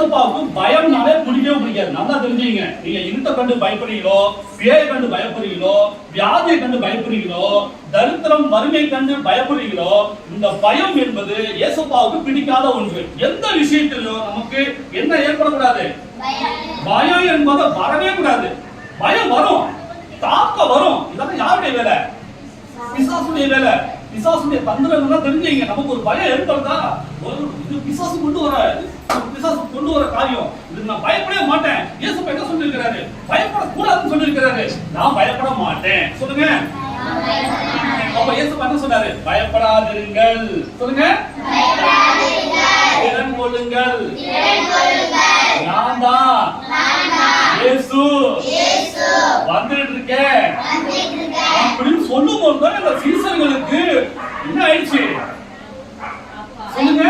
ஏசப்பாவுக்கு பயம்னாலே பிடிக்கவே பிடிக்காது. நல்லா தெரிஞ்சுங்க நீங்க இருட்டை கண்டு பயப்படுறீங்களோ பேயை கண்டு பயப்படுறீங்களோ வியாதியை கண்டு பயப்படுறீங்களோ தரித்திரம் வறுமை கண்டு பயப்படுறீங்களோ இந்த பயம் என்பது ஏசப்பாவுக்கு பிடிக்காத ஒன்று. எந்த விஷயத்திலும் நமக்கு என்ன ஏற்படக்கூடாது? பயம் என்பது வரவே கூடாது. பயம் வரும். தாக்க வரும். இதெல்லாம் யாருடைய வேலை? விசாசுடைய வேலை. விசாசுடைய தந்திரங்கள்லாம் தெரிஞ்சுங்க நமக்கு ஒரு பயம் ஏற்படுதா? ஒரு பிசாசு கொண்டு வர பிசாசு கொண்டு வர காரியம். இது நான் பயப்படவே மாட்டேன். இயேசு என்ன சொல்லியிருக்கிறாரு? பயப்படக்கூடாதுன்னு சொல்லியிருக்கிறாரு. நான் பயப்பட மாட்டேன். சொல்லுங்க. அப்ப இயேசு என்ன சொன்னாரு? பயப்படாதிருங்கள். சொல்லுங்க. திறன் கொள்ளுங்கள். நான் தான். இயேசு. வந்துட்டு இருக்கேன் அப்படின்னு சொல்லும் போது தான் இந்த சீசர்களுக்கு என்ன ஆயிடுச்சு சொல்லுங்க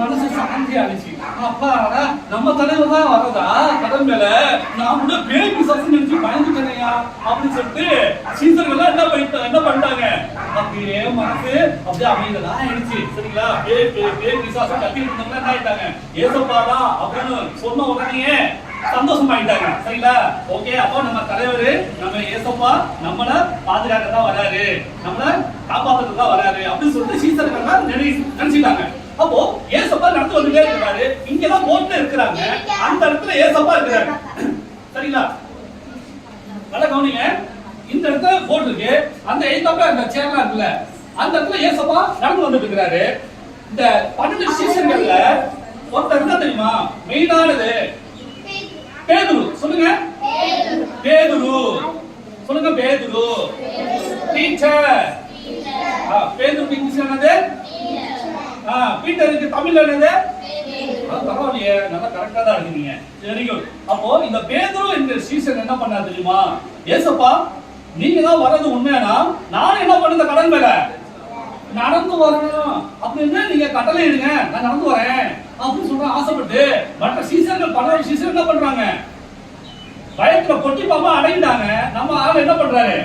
மனசு சாந்தி ஆயிடுச்சு அப்பாடா நம்ம தலைவர் தான் வரதா கடன் மேல நான் கூட பேய் பிசாசு நினைச்சு பயந்துட்டேனையா? அப்படின்னு சொல்லிட்டு சீசர்கள் என்ன பண்ணிட்டு என்ன பண்ணிட்டாங்க? அப்படியே மனசு அப்படியே அமைந்ததா ஆயிடுச்சு சரிங்களா? பேய் பேய் பேய் பிசாசு கத்திட்டு இருந்தவங்க என்ன ஆயிட்டாங்க? ஏசப்பாடா அப்படின்னு சொன்ன உடனே சந்தோஷமாயிட்டாங்க. சரிங்களா? ஓகே அப்போ நம்ம தலைவர் நம்ம ஏசப்பா நம்மள பாதுகாக்க தான் வராரு. நம்மள காப்பாத்துறதுக்கு தான் வராரு. அப்படின்னு சொல்லிட்டு சீசர்கள் நினைச்சிட்டாங்க. அப்போ ஏசப்பா நடந்து வந்துட்டே இருக்கிறாரு இங்கதான் போட்ல இருக்கிறாங்க. அந்த இடத்துல ஏசப்பா இருக்கிறாரு. சரிங்களா? நல்லா கவனிங்க. இந்த இடத்துல போட் இருக்கு. அந்த எய்தாப்ல அந்த சேர்லாம் இருக்குல்ல அந்த இடத்துல ஏசப்பா நடந்து வந்துட்டு இருக்கிறாரு. இந்த பன்னெண்டு சீசன்கள்ல ஒருத்தர் என்ன தெரியுமா? மெயினானது பேதுரு. சொல்லுங்க. பேதுரு. சொல்லுங்க பேதுரு. டீச்சர் பேதுரு இங்கிலீஷ் என்னது? பீட்டருக்கு தமிழ்ல என்னது? பரவாயில்லையே. நல்லா கரெக்டா தான் இருக்கீங்க வெரி குட் அப்போ இந்த பேதுரு என்ற சீசன் என்ன பண்ணா தெரியுமா? ஏசப்பா நீங்க தான் வர்றது உண்மையானா? நான் என்ன பண்ண இந்த கடன் மேல? நடந்து வரணும். அப்படின்னு நீங்க கட்டளை இடுங்க. நான் நடந்து வரேன். அப்படின்னு சொல்ற ஆசைப்பட்டு மற்ற சீசர்கள் பல சீசர் என்ன பண்றாங்க? பயத்துல பொட்டி பாப்பா அடங்கிட்டாங்க. நம்ம ஆள் என்ன பண்றாரு?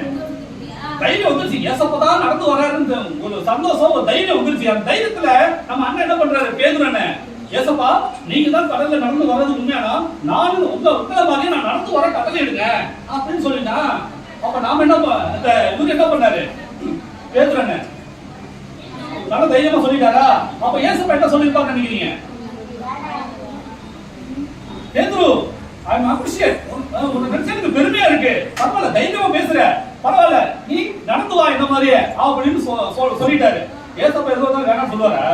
தைரியம் வந்துருச்சு. ஏசப்பதான் நடந்து வராருன்னு ஒரு சந்தோஷம் ஒரு தைரியம் வந்துருச்சு. அந்த தைரியத்துல நம்ம அண்ணன் என்ன பண்றாரு? பேதுரு ஏசப்பா நீங்க தான் கடல்ல நடந்து வர்றது உண்மையானா நானும் உங்க உங்களை மாதிரி நான் நடந்து வர கட்டளை எடுங்க. அப்படின்னு சொல்லிட்டா அப்ப நாம என்ன ப- இந்த இவரு என்ன பண்ணாரு? பேதுரு நல்ல தைரியமா சொல்லிட்டாரா? அப்ப ஏசப்பா என்ன சொல்லிருப்பாங்க நினைக்கிறீங்க? பேதுரு ஐ அம் அப்ரிஷியேட் உன்னை நினைச்சா எனக்கு பெருமையா இருக்கு. பரவாயில்ல தைரியமா பேசுற. பரவாயில்ல நீ நடந்து வா இந்த மாதிரியே அப்படின்னு சொல்லிட்டாரு. ஏசப்பா எதுவும் வேணாம் சொல்லுவாரா?